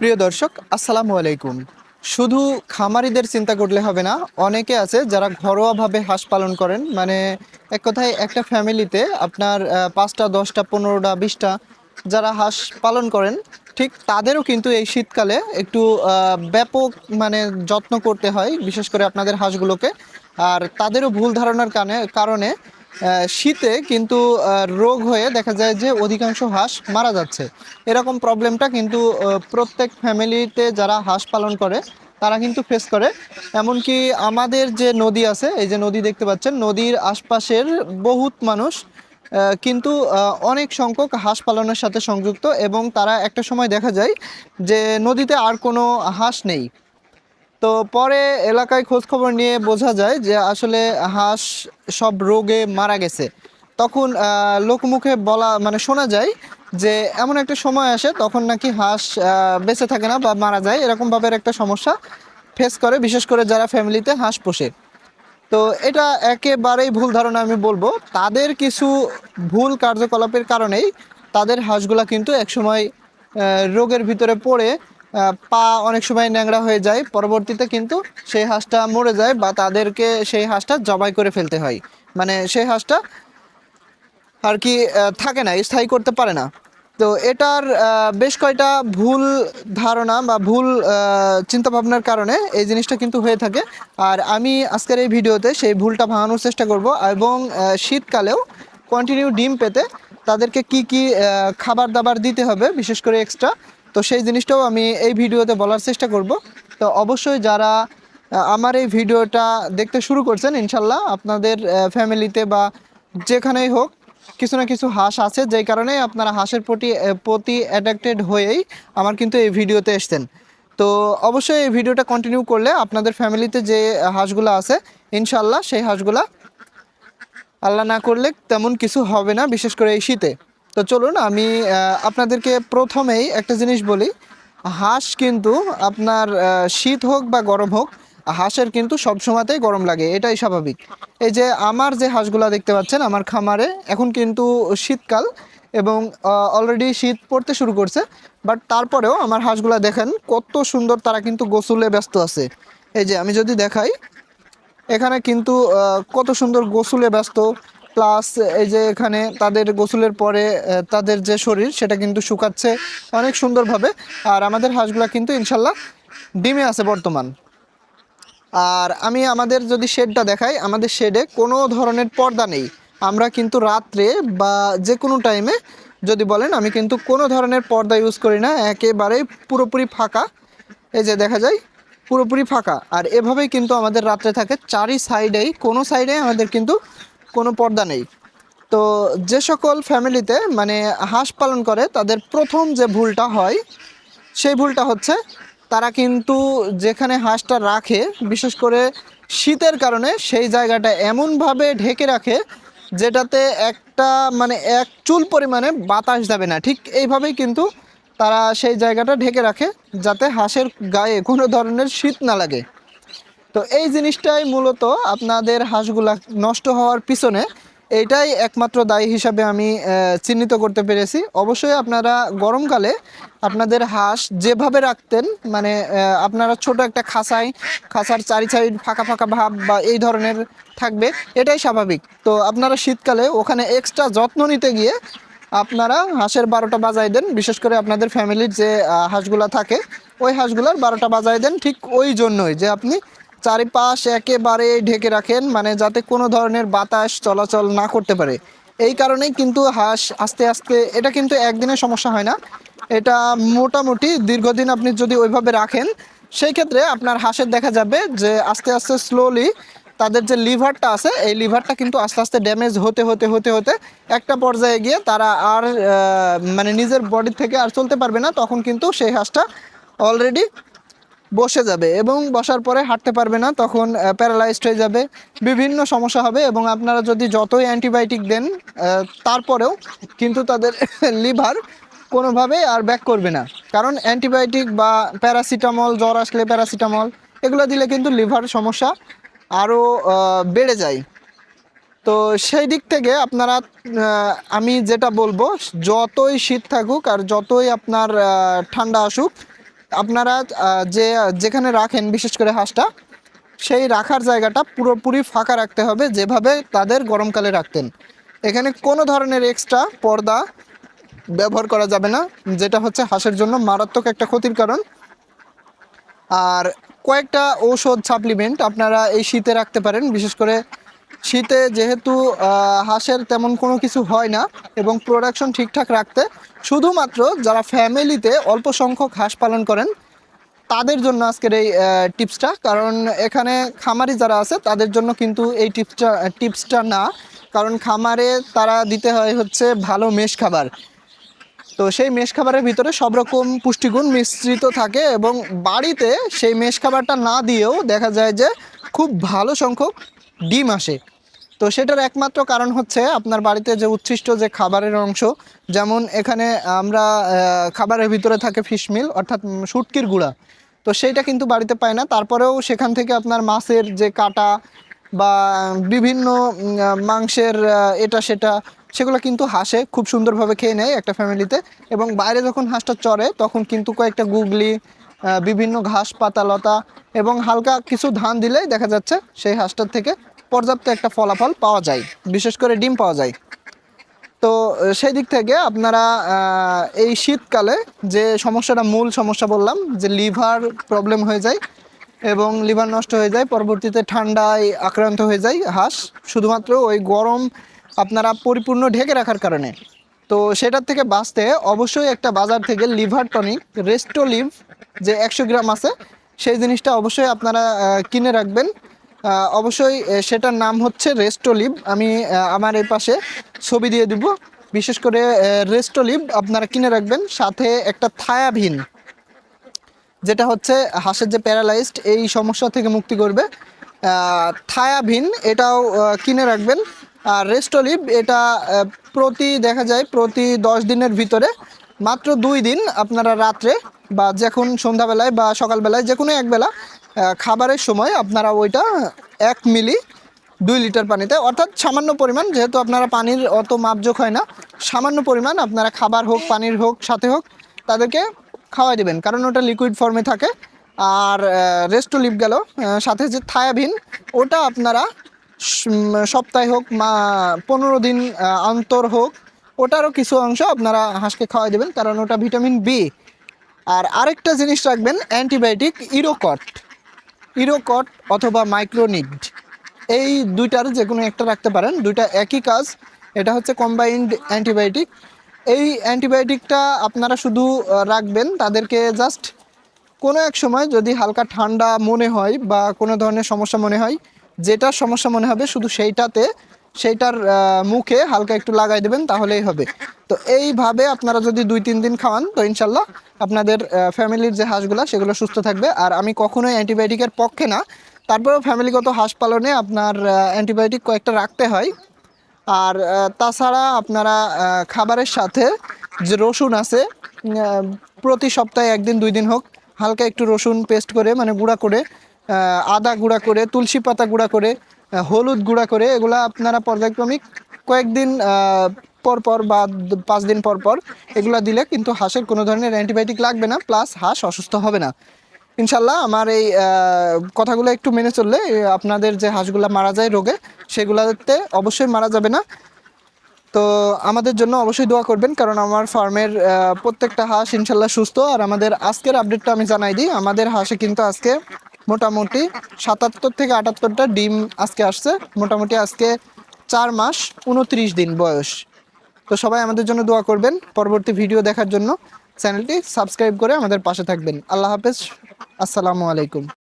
প্রিয় দর্শক, আসসালামু আলাইকুম। শুধু খামারিদের চিন্তা করলে হবে না, অনেকে আছে যারা ঘরোয়াভাবে হাঁস পালন করেন। মানে এক কথায় একটা ফ্যামিলিতে আপনার পাঁচটা, দশটা, পনেরোটা, বিশটা যারা হাঁস পালন করেন, ঠিক তাদেরও কিন্তু এই শীতকালে একটু ব্যাপক মানে যত্ন করতে হয়, বিশেষ করে আপনাদের হাঁসগুলোকে। আর তাদেরও ভুল ধারণার কারণে শীতে কিন্তু রোগ হয়ে দেখা যায় যে অধিকাংশ হাঁস মারা যাচ্ছে। এরকম প্রবলেমটা কিন্তু প্রত্যেক ফ্যামিলিতে যারা হাঁস পালন করে, তারা কিন্তু ফেস করে। এমনকি আমাদের যে নদী আছে, এই যে নদী দেখতে পাচ্ছেন, নদীর আশপাশের বহুত মানুষ কিন্তু অনেক সংখ্যক হাঁস পালনের সাথে সংযুক্ত এবং তারা একটা সময় দেখা যায় যে নদীতে আর কোনো হাঁস নেই। তো পরে এলাকায় খোঁজ খবর নিয়ে বোঝা যায় যে আসলে হাঁস সব রোগে মারা গেছে। তখন লোকমুখে বলা মানে শোনা যায় যে এমন একটা সময় আসে তখন নাকি হাঁস বেঁচে থাকে না বা মারা যায়, এরকম ভাবের একটা সমস্যা ফেস করে, বিশেষ করে যারা ফ্যামিলিতে হাঁস পোষে। তো এটা একেবারেই ভুল ধারণা আমি বলব। তাদের কিছু ভুল কার্যকলাপের কারণেই তাদের হাঁসগুলা কিন্তু একসময় রোগের ভিতরে পড়ে পা অনেক সময় ন্যাংরা হয়ে যায়। পরবর্তীতে কিন্তু সেই হাঁসটা মরে যায় বা তাদেরকে সেই হাঁসটা জবাই করে ফেলতে হয়। মানে সেই হাঁসটা আর কি থাকে না, স্থায়ী করতে পারে না। তো এটার বেশ কয়টা ভুল ধারণা বা ভুল চিন্তা ভাবনার কারণে এই জিনিসটা কিন্তু হয়ে থাকে। আর আমি আজকের এই ভিডিওতে সেই ভুলটা ভাঙানোর চেষ্টা করব এবং শীতকালেও কন্টিনিউ ডিম পেতে তাদেরকে কি কি খাবার দাবার দিতে হবে, বিশেষ করে এক্সট্রা তো সেই জিনিসটাও আমি এই ভিডিওতে বলার চেষ্টা করব। তো অবশ্যই যারা আমার এই ভিডিওটা দেখতে শুরু করছেন, ইনশাল্লাহ আপনাদের ফ্যামিলিতে বা যেখানেই হোক, কিছু না কিছু হাঁস আছে, যেই কারণে আপনারা হাঁসের প্রতি প্রতি অ্যাট্রাক্টেড হয়েই আমার কিন্তু এই ভিডিওতে এসছেন। তো অবশ্যই এই ভিডিওটা কন্টিনিউ করলে আপনাদের ফ্যামিলিতে যে হাঁসগুলো আছে, ইনশাল্লাহ সেই হাঁসগুলা আল্লাহ না করলে তেমন কিছু হবে না, বিশেষ করে এই শীতে। তো চলুন আমি আপনাদেরকে প্রথমেই একটা জিনিস বলি। হাঁস কিন্তু আপনার শীত হোক বা গরম হোক, হাঁসের কিন্তু সব সময়তেই গরম লাগে, এটাই স্বাভাবিক। এই যে আমার যে হাঁসগুলা দেখতে পাচ্ছেন, আমার খামারে এখন কিন্তু শীতকাল এবং অলরেডি শীত পড়তে শুরু করছে বাট তারপরেও আমার হাঁসগুলা দেখেন কত সুন্দর তারা কিন্তু গোসলে ব্যস্ত আছে। এই যে আমি যদি দেখাই, এখানে কিন্তু কত সুন্দর গোসলে ব্যস্ত প্লাস এই যে এখানে তাদের গোসলের পরে তাদের যে শরীর, সেটা কিন্তু শুকাচ্ছে অনেক সুন্দরভাবে। আর আমাদের হাঁসগুলা কিন্তু ইনশাল্লাহ ডিমে আছে বর্তমান। আর আমি আমাদের যদি শেডটা দেখাই, আমাদের শেডে কোনো ধরনের পর্দা নেই। আমরা কিন্তু রাত্রে বা যে কোনো টাইমে যদি বলেন, আমি কিন্তু কোনো ধরনের পর্দা ইউজ করি না। একেবারেই পুরোপুরি ফাঁকা। এই যে দেখা যায়, পুরোপুরি ফাঁকা। আর এভাবেই কিন্তু আমাদের রাত্রে থাকে। চারি সাইডেই কোনো সাইডে আমাদের কিন্তু কোনো পর্দা নেই। তো যে সকল ফ্যামিলিতে মানে হাঁস পালন করে, তাদের প্রথম যে ভুলটা হয়, সেই ভুলটা হচ্ছে তারা কিন্তু যেখানে হাঁসটা রাখে, বিশেষ করে শীতের কারণে সেই জায়গাটা এমনভাবে ঢেকে রাখে যেটাতে একটা মানে এক চুল পরিমাণে বাতাস যাবে না। ঠিক এইভাবেই কিন্তু তারা সেই জায়গাটা ঢেকে রাখে যাতে হাঁসের গায়ে কোনো ধরনের শীত না লাগে। তো এই জিনিসটাই মূলত আপনাদের হাঁসগুলা নষ্ট হওয়ার পিছনে এটাই একমাত্র দায়ী হিসাবে আমি চিহ্নিত করতে পেরেছি। অবশ্যই আপনারা গরমকালে আপনাদের হাঁস যেভাবে রাখতেন মানে আপনারা ছোট একটা খাঁচায় খাঁচার চারি সাইড ফাঁকা ফাঁকা ভাব বা এই ধরনের থাকবে, এটাই স্বাভাবিক। তো আপনারা শীতকালে ওখানে এক্সট্রা যত্ন নিতে গিয়ে আপনারা হাঁসের বারোটা বাজাই দেন, বিশেষ করে আপনাদের ফ্যামিলির যে হাঁসগুলা থাকে, ওই হাঁসগুলোর বারোটা বাজাই দেন ঠিক ওই জন্যই যে আপনি চারিপাশ একেবারে ঢেকে রাখেন মানে যাতে কোনো ধরনের বাতাস চলাচল না করতে পারে। এই কারণেই কিন্তু হাঁস আস্তে আস্তে, এটা কিন্তু একদিনে সমস্যা হয় না। এটা মোটামুটি দীর্ঘদিন আপনি যদি ওইভাবে রাখেন, সেই ক্ষেত্রে আপনার হাঁসের দেখা যাবে যে আস্তে আস্তে স্লোলি তাদের যে লিভারটা আছে, এই লিভারটা কিন্তু আস্তে আস্তে ড্যামেজ হতে হতে হতে হতে একটা পর্যায়ে গিয়ে তারা আর মানে নিজের বডি থেকে আর চলতে পারবে না, তখন কিন্তু সেই হাঁসটা অলরেডি বসে যাবে এবং বসার পরে হাঁটতে পারবে না, তখন প্যারালাইজড হয়ে যাবে। বিভিন্ন সমস্যা হবে এবং আপনারা যদি যতই অ্যান্টিবায়োটিক দেন তারপরেও কিন্তু তাদের লিভার কোনোভাবেই আর ব্যাক করবে না। কারণ অ্যান্টিবায়োটিক বা প্যারাসিটামল জ্বর আসলে প্যারাসিটামল এগুলো দিলে কিন্তু লিভার সমস্যা আরও বেড়ে যায়। তো সেই দিক থেকে আপনারা আমি যেটা বলব, যতই শীত থাকুক আর যতই আপনার ঠান্ডা আসুক আপনারা যে, যেখানে রাখেন, বিশেষ করে হাঁসটা, সেই রাখার জায়গাটা পুরোপুরি ফাঁকা রাখতে হবে, যেভাবে তাদের গরমকালে রাখতেন। এখানে কোনো ধরনের এক্সট্রা পর্দা ব্যবহার করা যাবে না, যেটা হচ্ছে হাঁসের জন্য মারাত্মক একটা ক্ষতির কারণ। আর কয়েকটা ঔষধ সাপ্লিমেন্ট আপনারা এই শীতে রাখতে পারেন, বিশেষ করে শীতে যেহেতু হাঁসের তেমন কোনো কিছু হয় না এবং প্রোডাকশন ঠিকঠাক রাখতে, শুধুমাত্র যারা ফ্যামিলিতে অল্প সংখ্যক হাঁস পালন করেন, তাদের জন্য আজকের এই টিপসটা কারণ এখানে খামারি যারা আছে, তাদের জন্য কিন্তু এই টিপসটা টিপসটা না। কারণ খামারে তারা দিতে হয় হচ্ছে ভালো মেষ খাবার। তো সেই মেষ খাবারের ভিতরে সব রকম পুষ্টিগুণ মিশ্রিত থাকে এবং বাড়িতে সেই মেষ খাবারটা না দিয়েও দেখা যায় যে খুব ভালো সংখ্যক ডিম আসে। তো সেটার একমাত্র কারণ হচ্ছে আপনার বাড়িতে যে উচ্ছিষ্ট যে খাবারের অংশ যেমন এখানে আমরা খাবারের ভিতরে থাকে ফিশমিল অর্থাৎ উম, শুটকির গুঁড়া। তো সেইটা কিন্তু বাড়িতে পায় না। তারপরেও সেখান থেকে আপনার মাছের যে কাটা বা বিভিন্ন মাংসের এটা সেটা সেগুলো কিন্তু হাঁসে খুব সুন্দরভাবে খেয়ে নেয় একটা ফ্যামিলিতে। এবং বাইরে যখন হাঁসটা চড়ে তখন কিন্তু কয়েকটা গুগলি বিভিন্ন ঘাস পাতা লতা এবং হালকা কিছু ধান দিলেই দেখা যাচ্ছে সেই হাঁসটার থেকে পর্যাপ্ত একটা ফলাফল পাওয়া যায়, বিশেষ করে ডিম পাওয়া যায়। তো, সেই দিক থেকে আপনারা এই শীতকালে যে সমস্যাটা, মূল সমস্যা বললাম, যে লিভার প্রবলেম হয়ে যায় এবং লিভার নষ্ট হয়ে যায়, পরবর্তীতে ঠান্ডায় আক্রান্ত হয়ে যায়, হাঁস, শুধুমাত্র ওই গরম আপনারা পরিপূর্ণ ঢেকে রাখার কারণে। তো সেটার থেকে বাঁচতে অবশ্যই একটা বাজার থেকে লিভার টনিক রেস্টো লিভ যে একশো গ্রাম আছে, সেই জিনিসটা অবশ্যই আপনারা কিনে রাখবেন। অবশ্যই সেটার নাম হচ্ছে রেস্টোলিভ। আমি আমার এই পাশে ছবি দিয়ে দিব। বিশেষ করে রেস্টোলিভ আপনারা কিনে রাখবেন, সাথে একটা থায়াভিন, যেটা হচ্ছে হাঁসের যে প্যারালাইজড, এই সমস্যা থেকে মুক্তি করবে। থায়াভিন, এটাও কিনে রাখবেন। আর রেস্টোলিভ, এটা প্রতি, দেখা যায়, প্রতি দশ দিনের ভিতরে, মাত্র দুই দিন আপনারা রাত্রে বা যখন সন্ধ্যাবেলায় বা সকালবেলায়, যে কোনো একবেলা খাবারের সময় আপনারা ওইটা এক মিলি দুই লিটার পানিতে, অর্থাৎ সামান্য পরিমাণ, যেহেতু আপনারা পানির অত মাপজোক হয় না, সামান্য পরিমাণ আপনারা খাবার হোক, পানির হোক, সাথে হোক, তাদেরকে খাওয়াই দেবেন। কারণ ওটা লিকুইড ফর্মে থাকে। আর রেস্টো লিপ গেল সাথে যে থায়াবিন, ওটা আপনারা সপ্তাহে হোক মা পনেরো দিন অন্তর হোক, ওটারও কিছু অংশ আপনারা হাঁসকে খাওয়াই দেবেন, কারণ ওটা ভিটামিন বি আর আরেকটা জিনিস রাখবেন, অ্যান্টিবায়োটিক ইরোকট। ইরোকট অথবা মাইক্রোনিড, এই দুইটার যে কোনো একটা রাখতে পারেন। দুইটা একই কাজ, এটা হচ্ছে কম্বাইন্ড অ্যান্টিবায়োটিক এই অ্যান্টিবায়োটিকটা আপনারা শুধু রাখবেন, তাদেরকে জাস্ট কোনো এক সময় যদি হালকা ঠান্ডা মনে হয় বা কোনো ধরনের সমস্যা মনে হয়, যেটা সমস্যা মনে হবে শুধু সেইটাতে সেইটার মুখে হালকা একটু লাগাই দেবেন, তাহলেই হবে। তো এইভাবে আপনারা যদি দুই, তিন দিন খাওয়ান, তো ইনশাল্লাহ আপনাদের ফ্যামিলির যে হাঁসগুলো, সেগুলো সুস্থ থাকবে। আর আমি কখনোই অ্যান্টিবায়োটিকের পক্ষে না। তারপরেও ফ্যামিলিগত হাঁস পালনে আপনার অ্যান্টিবায়োটিক কয়েকটা রাখতে হয়। আর তাছাড়া আপনারা খাবারের সাথে যে রসুন আছে প্রতি সপ্তাহে একদিন, দুই দিন হোক, হালকা একটু রসুন পেস্ট করে মানে গুঁড়া করে আদা গুঁড়া করে, তুলসী পাতা গুঁড়া করে হলুদ গুঁড়া করে এগুলা আপনারা পর্যায়ক্রমিক কয়েকদিন পর পর বা পাঁচ দিন পর পর এগুলা দিলে কিন্তু হাঁসের কোনো ধরনের অ্যান্টিবায়োটিক লাগবে না, প্লাস হাঁস অসুস্থ হবে না। ইনশাল্লাহ আমার এই কথাগুলো একটু মেনে চললে আপনাদের যে হাঁসগুলা মারা যায় রোগে, সেগুলাতে অবশ্যই মারা যাবে না। তো আমাদের জন্য অবশ্যই দোয়া করবেন, কারণ আমার ফার্মের প্রত্যেকটা হাঁস ইনশাল্লাহ সুস্থ। আর আমাদের আজকের আপডেটটা আমি জানাই দিই, আমাদের হাঁসে কিন্তু আজকে মোটামুটি সাতাত্তর থেকে আটাত্তরটা ডিম আজকে আসছে। মোটামুটি আজকে চার মাস উনত্রিশ দিন বয়স। তো সবাই আমাদের জন্য দোয়া করবেন পরবর্তী ভিডিও দেখার জন্য। চ্যানেলটি সাবস্ক্রাইব করে আমাদের পাশে থাকবেন। আল্লাহ হাফেজ। আসসালামু আলাইকুম।